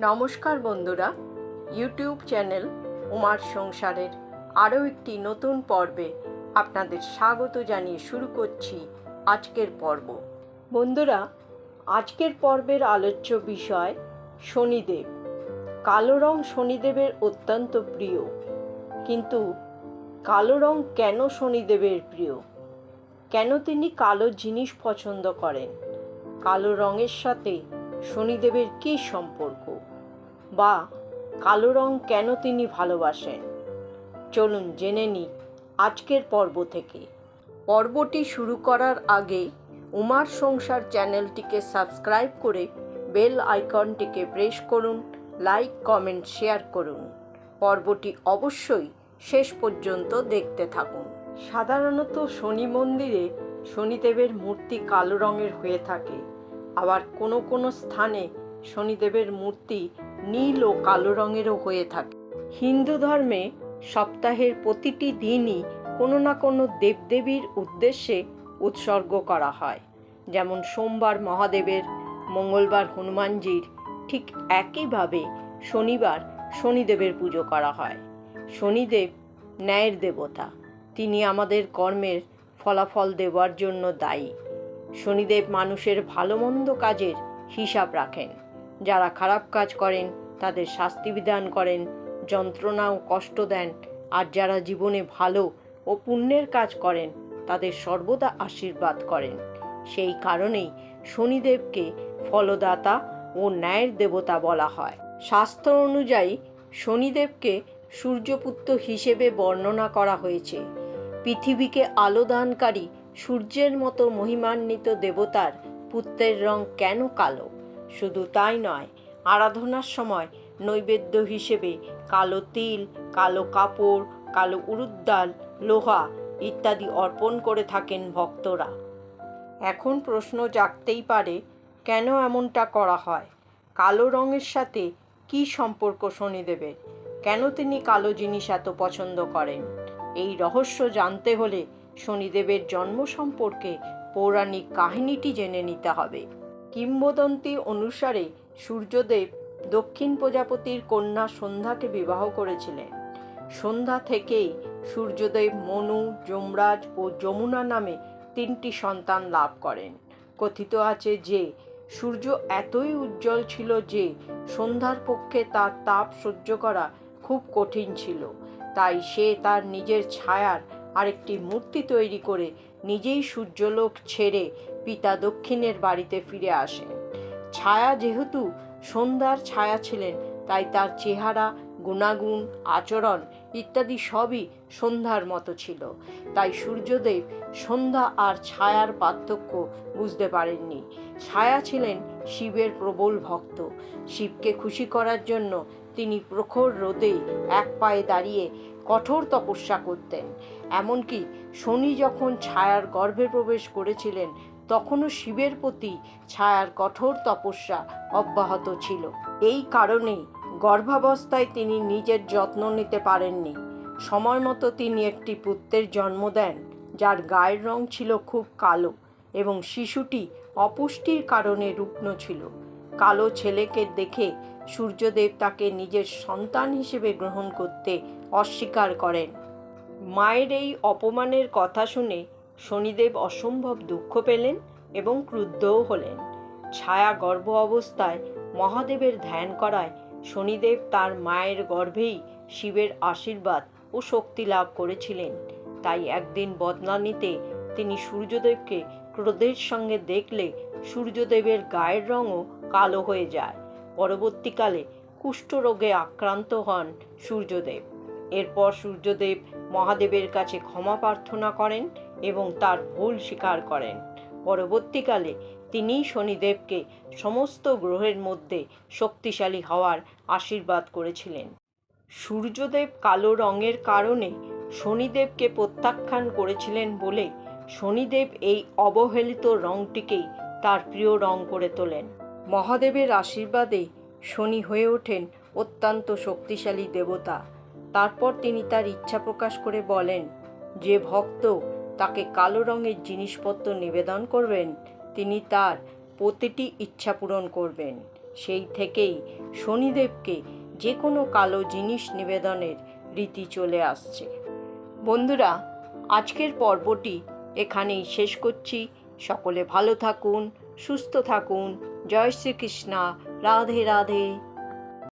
নমস্কার বন্ধুরা YouTube channel উমার সংসারের আরও একটি নতুন পর্বে আপনাদের স্বাগত জানিয়ে শুরু করছি আজকের পর্ব। বন্ধুরা, আজকের পর্বের আলোচ্য বিষয় শনিদেব। কালো রং শনিদেবের অত্যন্ত প্রিয়। কিন্তু কালো রং কেন শনিদেবের প্রিয়? কেন তিনি কালো জিনিস পছন্দ করেন? কালো রঙের সাথে শনিদেবের কী সম্পর্ক? বা কালো রং কেন তিনি ভালোবাসেন? চলুন জেনে নিই আজকের পর্ব থেকে। পর্বটি শুরু করার আগে উমার সংসার চ্যানেলটিকে সাবস্ক্রাইব করে বেল আইকনটিকে প্রেস করুন, লাইক, কমেন্ট, শেয়ার করুন। পর্বটি অবশ্যই শেষ পর্যন্ত দেখতে থাকুন। সাধারণত শনি মন্দিরে শনিদেবের মূর্তি কালো রঙের হয়ে থাকে। আবার কোনো কোনো স্থানে শনিদেবের মূর্তি নীল ও কালো রঙেরও হয়ে থাকে। হিন্দু ধর্মে সপ্তাহের প্রতিটি দিনই কোনো না কোনো দেবদেবীর উদ্দেশ্যে উৎসর্গ করা হয়। যেমন সোমবার মহাদেবের, মঙ্গলবার হনুমানজির, ঠিক একইভাবে শনিবার শনিদেবের পুজো করা হয়। শনিদেব ন্যায়ের দেবতা। তিনি আমাদের কর্মের ফলাফল দেওয়ার জন্য দায়ী। শনিদেব মানুষের ভালো মন্দ কাজের হিসাব রাখেন। যারা খারাপ কাজ করেন, তাদের শাস্তি বিধান করেন যন্ত্রণা ও কষ্ট দেন। আর যারা জীবনে ভালো ও পুণ্যের কাজ করেন, তাদের সর্বদা আশীর্বাদ করেন। সেই কারণেই শনিদেবকে ফলদাতা ও ন্যায়ের দেবতা বলা হয়। শাস্ত্র অনুযায়ী শনিদেবকে সূর্যপুত্র হিসেবে বর্ণনা করা হয়েছে। পৃথিবীকে আলোদানকারী সূর্যের মতো মহিমান্বিত দেবতার পুত্রের রং কেন কালো? শুধু তাই নয়, আরাধনার সময় নৈবেদ্য হিসেবে কালো তিল, কালো কাপড়, কালো উরুদ্দাল, লোহা ইত্যাদি অর্পণ করে থাকেন ভক্তরা। এখন প্রশ্ন জাগতেই পারে, কেন এমনটা করা হয়? কালো রঙের সাথে কী সম্পর্ক শনিদেবের? কেন তিনি কালো জিনিস এত পছন্দ করেন? এই রহস্য জানতে হলে শনিদেবের জন্ম সম্পর্কে পৌরাণিক কাহিনীটি জেনে নিতে হবে। কিংবদন্তি অনুসারে সূর্যদেব দক্ষিণ প্রজাপতির কন্যা সন্ধ্যাকে বিবাহ করেছিলেন। সন্ধ্যা থেকেই সূর্যদেব মনু, যমরাজ ও যমুনা নামে তিনটি সন্তান লাভ করেন। কথিত আছে যে, সূর্য এতই উজ্জ্বল ছিল যে, সন্ধ্যার পক্ষে তার তাপ সহ্য করা খুব কঠিন ছিল। তাই সে তার নিজের ছায়ার আরেকটি মূর্তি তৈরি করে নিজেই সূর্যলোক ছেড়ে পিতা দক্ষিণের বাড়িতে ফিরে আসেন ছায়া যেহেতু সন্ধ্যার ছায়া ছিলেন, তাই তার চেহারা, গুণাগুণ, আচরণ ইত্যাদি সবই সন্ধ্যার মতো ছিল। তাই সূর্যদেব সন্ধ্যা আর ছায়ার পার্থক্য বুঝতে পারেননি। ছায়া ছিলেন শিবের প্রবল ভক্ত। শিবকে খুশি করার জন্য তিনি প্রখর রোদে এক পায়ে দাঁড়িয়ে কঠোর তপস্যা করতেন। এমনকি শনি যখন ছায়ার গর্ভে প্রবেশ করেছিলেন তখনও শিবের প্রতি ছায়ার কঠোর তপস্যা অব্যাহত ছিল। এই কারণেই গর্ভাবস্থায় তিনি নিজের যত্ন নিতে পারেননি। সময় মতো তিনি একটি পুত্রের জন্ম দেন, যার গায়ের রং ছিল খুব কালো এবং শিশুটি অপুষ্টির কারণে রুগ্ন ছিল। কালো ছেলেকে দেখে সূর্যদেব তাকে নিজের সন্তান হিসেবে গ্রহণ করতে অস্বীকার করেন। মায়ের এই অপমানের কথা শুনে শনিদেব অসম্ভব দুঃখ পেলেন এবং ক্রুদ্ধও হলেন। ছায়া গর্ভ অবস্থায় মহাদেবের ধ্যান করায় শনিদেব তার মায়ের গর্ভেই শিবের আশীর্বাদ ও শক্তি লাভ করেছিলেন। তাই একদিন বদলা নিতে তিনি সূর্যদেবকে ক্রোধের সঙ্গে দেখলে সূর্যদেবের গায়ের রঙও কালো হয়ে যায়। পরবর্তীকালে কুষ্ঠরোগে আক্রান্ত হন সূর্যদেব। এরপর সূর্যদেব মহাদেবের কাছে ক্ষমা প্রার্থনা করেন এবং তার ভুল স্বীকার করেন। পরবর্তীকালে তিনি শনিদেবকে সমস্ত গ্রহের মধ্যে শক্তিশালী হওয়ার আশীর্বাদ করেছিলেন। সূর্যদেব কালো রঙের কারণে শনিদেবকে প্রত্যাখ্যান করেছিলেন বলে শনিদেব এই অবহেলিত রঙটিকেই তার প্রিয় রং করে তোলেন। মহাদেবের আশীর্বাদে শনি হয়ে ওঠেন অত্যন্ত শক্তিশালী দেবতা। তারপর তিনি তার ইচ্ছা প্রকাশ করে বলেন, যে ভক্ত তাকে কালো রঙের জিনিসপত্র নিবেদন করবেন। তিনি তার প্রতিটি ইচ্ছা পূরণ করবেন। সেই থেকেই শনিদেবকে যে কোনো কালো জিনিস নিবেদনের রীতি চলে আসছে। বন্ধুরা, আজকের পর্বটি এখানেই শেষ করছি। সকলে ভালো থাকুন, সুস্থ থাকুন। জয় শ্রীকৃষ্ণা। রাধে রাধে।